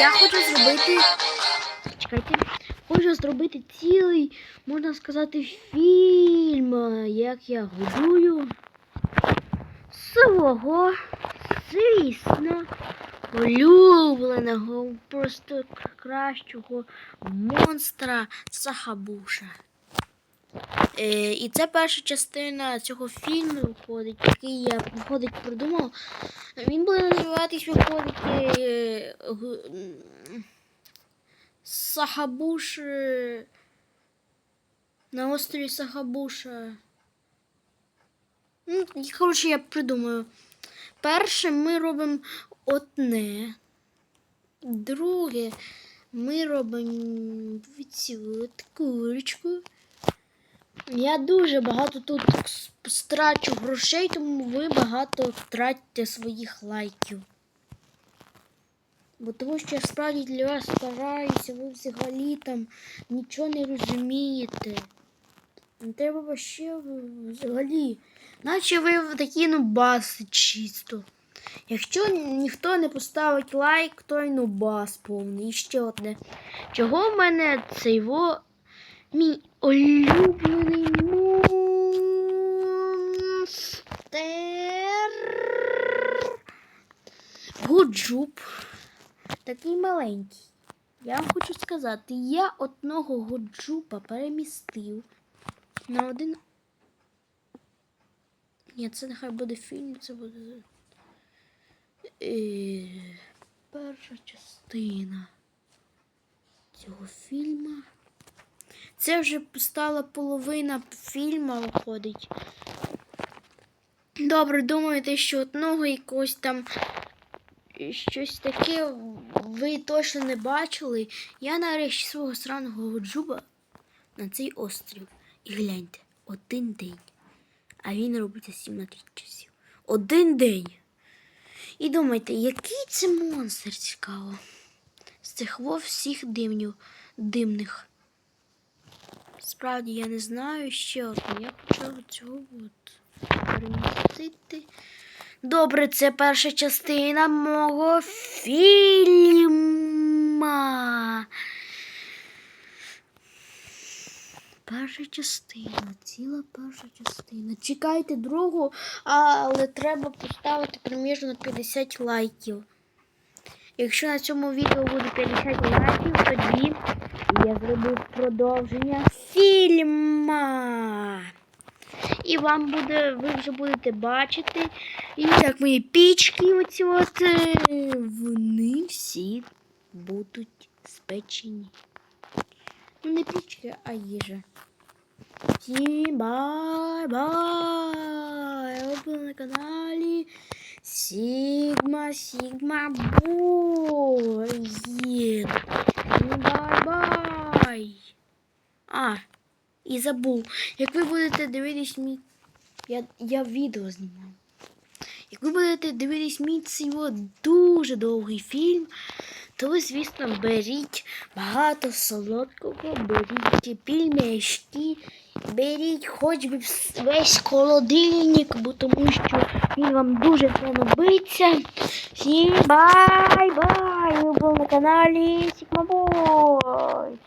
я хочу зробити. Чекайте. Хочу зробити цілий, можна сказати, фільм, як я годую свого, звісно, улюбленого, просто кращого монстра Сахабуша. Е, і це перша частина цього фільму виходить, який я виходить придумав. Він буде називатись виходить е, Сахабуш е, на острові Сахабуша. Ну, коротше, я придумаю. Перше ми робимо одне. Друге, ми робимо от курочку. Я дуже багато тут страчу грошей, тому ви багато тратите своїх лайків. Бо тому що я справді для вас стараюся, ви взагалі там нічого не розумієте. Не треба вообще взагалі. Наче ви такі нубаси чисто. Якщо ніхто не поставить лайк, то й нубас повний. І ще одне. Чого в мене цей во мій улюблений монстер Гуджуб. Такий маленький. Я вам хочу сказати, я одного годжупа перемістив на один. Ні, це нехай буде фільм, це буде. Е, перша частина цього фільму. Це вже стала половина фільму виходить. Добре, думаєте, що одного якогось там щось таке ви точно не бачили. Я нарешті свого сраного джуба на цей острів. І гляньте, один день. А він робиться 17 часів. Один день. І думайте, який це монстр цікаво. З цих вов всіх димнів, димних. Справді я не знаю ще одне. Я почав цього от перемістити. Добре, це перша частина мого фільма. Перша частина, ціла перша частина. Чекайте другу, але треба поставити примірно на 50 лайків. Якщо на цьому відео буде 50 лайків, тоді я зроблю продовження фільма. І вам буде, ви вже будете бачити, і як мої пічки, оці от, е, вони всі будуть спечені. Ну, не пічки, а їжа. Всім бай-бай! Ви були на каналі Сігма Сигма, Бой. Бабай. бай-бай! А, і забув. Як ви будете дивитись мій. Я, я відео знімаю. Як ви будете дивитись мій цей дуже довгий фільм, то звісно, беріть багато солодкого, беріть пільмешки, беріть хоч би весь холодильник, бо тому що він вам дуже понадобиться. Всім бай-бай! Ви були на каналі Сігмабой!